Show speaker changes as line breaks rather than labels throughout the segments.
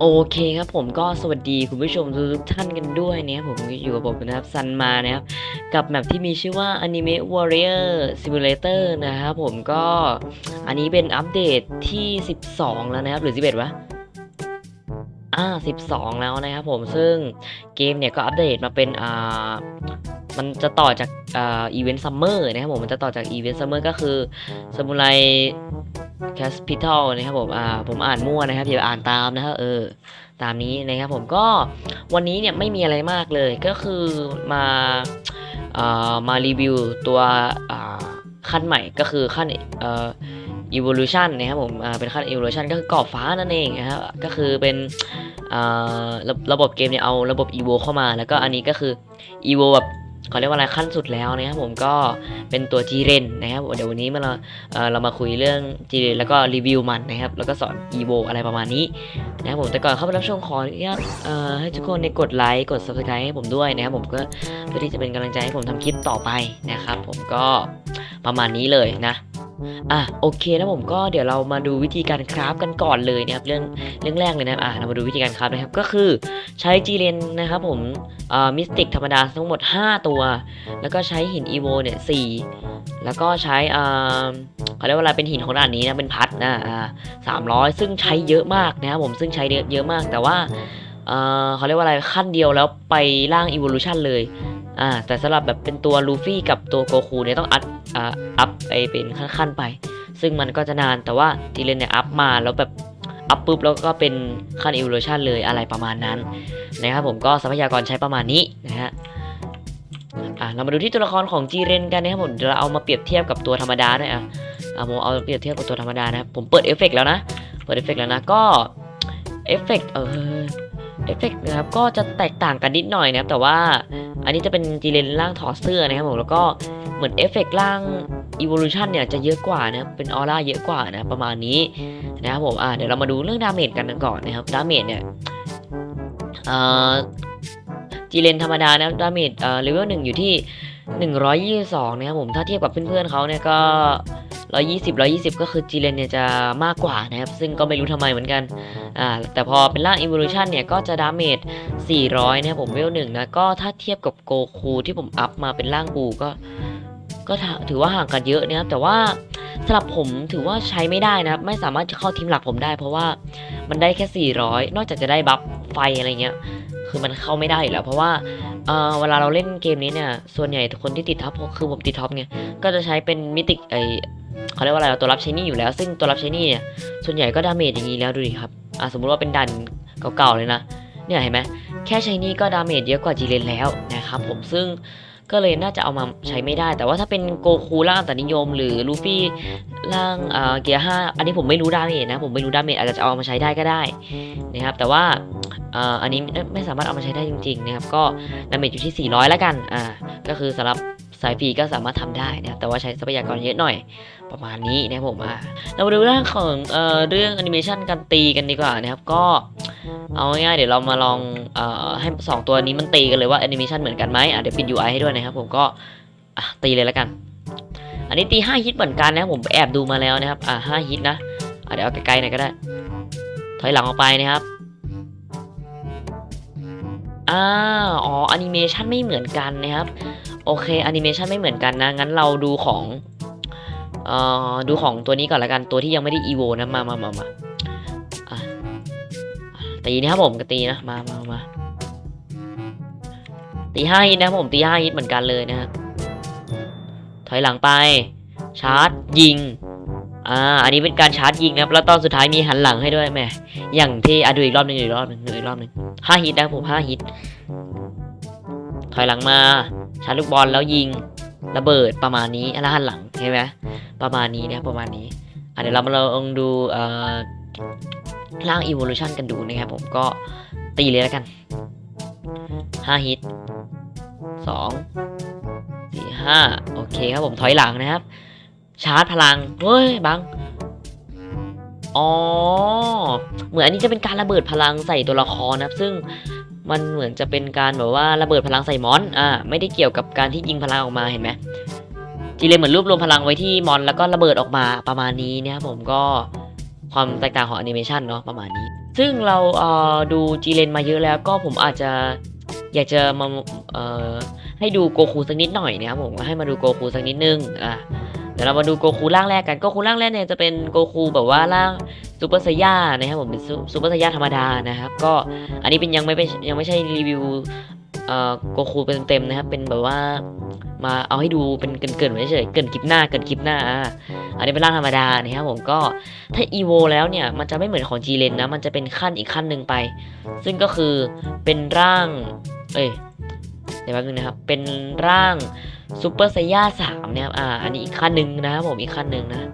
โอเคครับผมก็สวัสดีคุณผู้ชมทุกท่านกันด้วยนะครับผมอยู่กับผมนะครับซันมานะครับกับแมปที่มีชื่อว่า Anime Warrior Simulator นะครับผมก็อันนี้เป็นอัปเดตที่ 12 แล้วนะครับหรือ 11 วะอ่า12 แล้วนะครับผมซึ่งเกมเนี่ยก็อัปเดตมาเป็นอ่ามันจะต่อจากอ่าอีเวนต์ซัมเมอร์นะครับผมมันจะต่อจากอีเวนต์ซัมเมอร์ก็คือสมุไร แคสพิทัลนะครับผมอ่าผมอ่านมั่วนะครับอย่าอ่านตามนะครับเออตามนี้นะครับผมก็วันนี้เนี่ยไม่มีอะไรมากเลยก็คือมาอ่ามารีวิวตัวอ่าขั้นใหม่ก็คือขั้นเอ่อ evolution นะครับผมเป็นขั้น evolution ก็คือกรอบฟ้านั่นเองนะครับก็คือเป็นอ่าระระบบเกมเนี่ยเอาระบบ evo เข้ามา แล้วก็อันนี้ก็คือ evo แบบ เขาเรียกว่าอะไรขั้นสุดแล้วนะครับผมก็เป็นตัวจีเรนนะครับเดี๋ยววันนี้มาเราเออเรามาคุยเรื่องจีเรนแล้วก็รีวิวมันนะครับแล้วก็สอนอีโบอะไรประมาณนี้นะครับผมแต่ก่อนเข้าไปรับชมขออนุญาตเออให้ทุกคนในกดไลค์กด subscribe ให้ผมด้วยนะครับผมก็เพื่อที่จะเป็นกำลังใจให้ผมทำคลิปต่อไปนะครับผมก็ประมาณนี้เลยนะ อะโอเคแล้วผมก็เดี๋ยวเรามาดูวิธีการคราฟกันก่อนเลยนะครับเรื่องเรื่องแรกเลยนะครับอะเรามาดูวิธีการคราฟนะครับก็คือใช้ g เลนนะครับผมอ่อมิสติกธรรมดาทั้งหมด 5 ตัว แล้วก็ใช้หิน evo เนี่ยสี่แล้วก็ใช้อ่าเขาเรียกว่าอะไรเป็นหินของด่านนี้นะเป็นพัดนะอ่าสามร้อยซึ่งใช้เยอะมากนะครับผมซึ่งใช้เยอะเยอะมากแต่ว่าเอ่อเขาเรียกว่าอะไรขั้นเดียวแล้วไปร่าง evolution เลย อ่าแต่สำหรับแบบเป็นตัวลูฟี่กับตัวโกคูเนี่ยต้องอัพอ่าอัพไปเป็นขั้นๆไป ซึ่งมันก็จะนานแต่ว่าทีเลนเนี่ยอัพมาแล้วแบบอัพปุ๊บแล้วก็เป็นขั้น evolution เลยอะไรประมาณนั้นนะครับผมก็ทรัพยากรใช้ประมาณนี้นะฮะอะเรามาดูที่ตัวละครของจีเรนกันนะครับผมเดี๋ยวเราเอามาเปรียบเทียบกับตัวธรรมดาด้วยอะอะผมเอาเปรียบเทียบกับตัวธรรมดานะครับผมเปิดเอฟเฟกต์แล้วนะ เปิดเอฟเฟกต์แล้วนะก็เอฟเฟกต์เออ เอฟเฟกต์นะครับก็จะแตกต่างกันนิดหน่อยนะครับแต่ว่าอันนี้จะเป็นจีเรนร่างถอดเสื้อนะครับผมแล้วก็เหมือนเอฟเฟกต์ร่าง evolution เนี่ยจะเยอะกว่านะเป็นออร่าเยอะกว่านะประมาณนี้นะครับผมอะเดี๋ยวเรามาดูเรื่องดาเมจกันก่อนนะครับดาเมจเนี่ยเอ่อจีเลนธรรมดานะดาเมจเอ่อเลเวลหนึ่งอยู่ที่ 122 นะครับผมถ้าเทียบกับเพื่อนๆเขาเนี่ยก็ 120 120 ก็คือจีเลนเนี่ยจะมากกว่านะครับ ซึ่งก็ไม่รู้ทำไมเหมือนกัน อ่า แต่พอเป็นร่าง Evolution เนี่ย ก็จะดาเมจ 400 นะครับผมเวลหนึ่งนะ ก็ถ้าเทียบกับโกคูที่ผมอัพมาเป็นร่างบูก็ ก็ถือว่าห่างกันเยอะนะครับ แต่ว่าสำหรับผมถือว่าใช้ไม่ได้นะครับ ไม่สามารถจะเข้าทีมหลักผมได้ เพราะว่ามันได้แค่ 400 นอกจากจะได้บัฟไฟอะไรเงี้ย คือมันเข้าไม่ได้อยู่แล้ว เพราะว่าเอ่อเวลาเราเล่นเกมนี้เนี่ย ส่วนใหญ่คนที่ติดท็อปคือผมติดท็อปไง ก็จะใช้เป็นมิติไอ เขาเรียกว่าอะไรตัวรับใช้นี่อยู่แล้ว ซึ่งตัวรับใช้นี่เนี่ยส่วนใหญ่ก็ดาเมจอย่างนี้แล้วดูดิครับอะสมมุติว่าเป็นดันเก่าๆเลยนะเนี่ยเห็นไหมแค่ใช้นี่ก็ดาเมจเยอะกว่าจีเลนแล้วนะครับผมซึ่งก็เลยน่าจะเอามาใช้ไม่ได้ แต่ว่าถ้าเป็นโกคูร่างตัดนิยม หรือลูฟี่ร่างเอ่อเกียร์ห้าอันนี้ผมไม่รู้ดาเมจนะ ผมไม่รู้ดาเมจอาจจะเอามาใช้ได้ก็ได้นะครับ แต่ว่าอันนี้ไม่ไม่สามารถเอามาใช้ได้จริงๆนะครับ ก็ดาเมจอยู่ที่ 400 แล้วกัน อ่า ก็คือสำหรับ สายฟรีก็สามารถทำได้นะครับแต่ว่าใช้ทรัพยากรเยอะหน่อยประมาณนี้นะครับผมอ่าเรามาดูเรื่องของเอ่อเรื่องแอนิเมชันการตีกันดีกว่านะครับก็เอาง่ายๆเดี๋ยวเรามาลองเอ่อให้สองตัวนี้มันตีกันเลยว่าแอนิเมชันเหมือนกันไหมอะเดี๋ยวปิด UI ให้ด้วยนะครับผมก็ตีเลยแล้วกัน อันนี้ตี5ฮิตเหมือนกันนะครับผมแอบดูมาแล้วนะครับอะ5ฮิตนะอะเดี๋ยวเอาไกลๆหน่อยก็ได้ ถอยหลังออกไปนะครับอ่าอ๋อแอนิเมชันไม่เหมือนกันนะครับ โอเคแอนิเมชันไม่เหมือนกันนะ งั้นเราดูของเอ่อดูของตัวนี้ก่อนละกันตัวที่ยังไม่ได้อีโวนะมามามามาตีนะครับผมก็ตีนะมามามาตีห้าฮิตนะครับผมตีห้าฮิตเหมือนกันเลยนะครับถอยหลังไป ชาร์จยิงอ่าอันนี้เป็นการชาร์จยิงนะครับแล้วตอนสุดท้ายมีหันหลังให้ด้วยแหม่อย่างที่อะดูอีกรอบหนึ่งดูอีกรอบหนึ่งดูอีกรอบหนึ่งห้าฮิตนะครับผมห้าฮิตถอยหลังมา ชาร์จลูกบอลแล้วยิงระเบิดประมาณนี้แล้วหันหลังเห็นไหมประมาณนี้นะครับประมาณนี้อะเดี๋ยวเรามาลองดูร่าง evolution กันดูนะครับผมก็ตีเลยแล้วกันห้าฮิตสองสี่ห้าโอเคครับผมถอยหลังนะครับ ชาร์จพลัง เฮ้ยบังอ๋อ เหมือนอันนี้จะเป็นการระเบิดพลังใส่ตัวละครนะครับ ซึ่ง มันเหมือนจะเป็นการแบบว่าระเบิดพลังใส่มอน อ่า ไม่ได้เกี่ยวกับการที่ยิงพลังออกมาเห็นไหมจีเลนเหมือนรวบรวมพลังไว้ที่มอน แล้วก็ระเบิดออกมาประมาณนี้เนี่ยครับผมก็ความแตกต่างของแอนิเมชันเนาะประมาณนี้ ซึ่งเราเอ่อดูจีเลนมาเยอะแล้วก็ผมอาจจะอยากจะมาเอ่อให้ดูโกคูสักนิดหน่อยนะครับผมให้มาดูโกคูสักนิดนึงอะ เดี๋ยวเรามาดูโกคูร่างแรกกันโกคูร่างแรกเนี่ยจะเป็นโกคูแบบว่าร่างซูเปอร์ไซย่านะครับผมเป็นซูเปอร์ไซย่าธรรมดานะครับก็อันนี้เป็นยังไม่เป็นยังไม่ใช่รีวิวเอ่อโกคูเป็นเต็มๆนะครับ เป็นแบบว่ามาเอาให้ดูเป็นเกินๆไว้เฉยเกินคลิปหน้าเกินคลิปหน้า อันนี้เป็นร่างธรรมดานะครับผมก็ถ้า EVO แล้วเนี่ยมันจะไม่เหมือนของ G l e n นะมันจะเป็นขั้นอีกขั้นหนึ่งไป ซึ่งก็คือเป็นร่าง เอ้ยเดี๋ยวแป๊บนึงนะครับ เป็นร่าง ซูเปอร์ไซย่าสามเนี่ยครับอ่าอันนี้อีกขั้นหนึ่งนะครับผมอีกขั้นหนึ่งนะ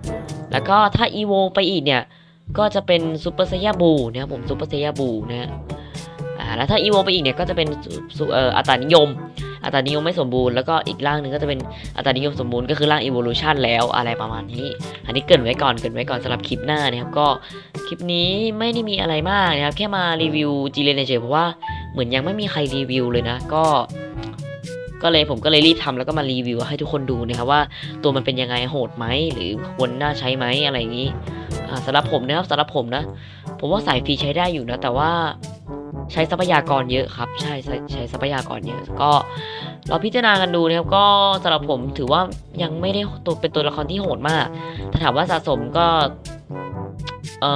แล้วก็ถ้า EVO ไปอีกเนี่ย ก็จะเป็นซูเปอร์ไซย่าบูนะครับผมซูเปอร์ไซย่าบูนะฮะอ่าแล้วถ้า EVO ไปอีกเนี่ยก็จะเป็นซูเอ่ออัตรานิยม อัตรานิยมไม่สมบูรณ์แล้วก็อีกร่างหนึ่งก็จะเป็นอัตรานิยมสมบูรณ์ก็คือร่าง evolution แล้วอะไรประมาณนี้ อันนี้เกินไว้ก่อนเกินไว้ก่อนสำหรับคลิปหน้านะครับก็คลิปนี้ไม่ได้มีอะไรมากนะครับแค่มารีวิวจีเลนเฉยเพราะว่าเหมือนยังไม่มีใครรีวิวเลยนะก็ ก็เลยผมก็เลยรีบทำแล้วก็มารีวิวให้ทุกคนดูนะครับว่าตัวมันเป็นยังไงโหดไหมหรือควรน่าใช้ไหมอะไรอย่างนี้สำหรับผมนะครับสำหรับผมนะ ผมว่าสายฟรีใช้ได้อยู่นะ แต่ว่าใช้ทรัพยากรเยอะครับ ใช่ใช้ใช้ทรัพยากรเยอะก็เราพิจารณากันดูนะครับก็สำหรับผมถือว่ายังไม่ได้ตัวเป็นตัวละครที่โหดมากถ้าถามว่าสะสมก็ เอ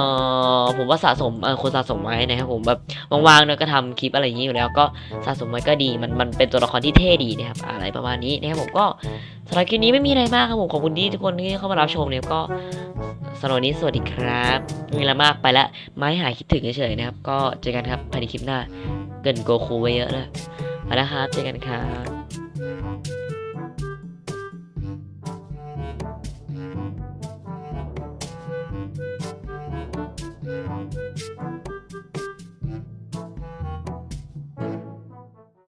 อผมว่าสะสมเออควรสะสมไว้นะครับผมแบบว่างๆเนอะก็ทำคลิปอะไรอย่างนี้อยู่แล้วก็สะสมไว้ก็ดีมันมันเป็นตัวละครที่เท่ดีนะครับอะไรประมาณนี้นะครับผมก็สำหรับคลิปนี้ไม่มีอะไรมากครับผมขอบคุณที่ทุกคนที่เข้ามารับชมเนี่ยก็สำหรับวันนี้สวัสดีครับไม่มีอะมากไปละไม่หายคิดถึงเฉยๆนะครับ ก็เจอกันครับภายในคลิปหน้า เกินโกคูไว้เยอะแล้วไปแล้วครับเจอกันครับ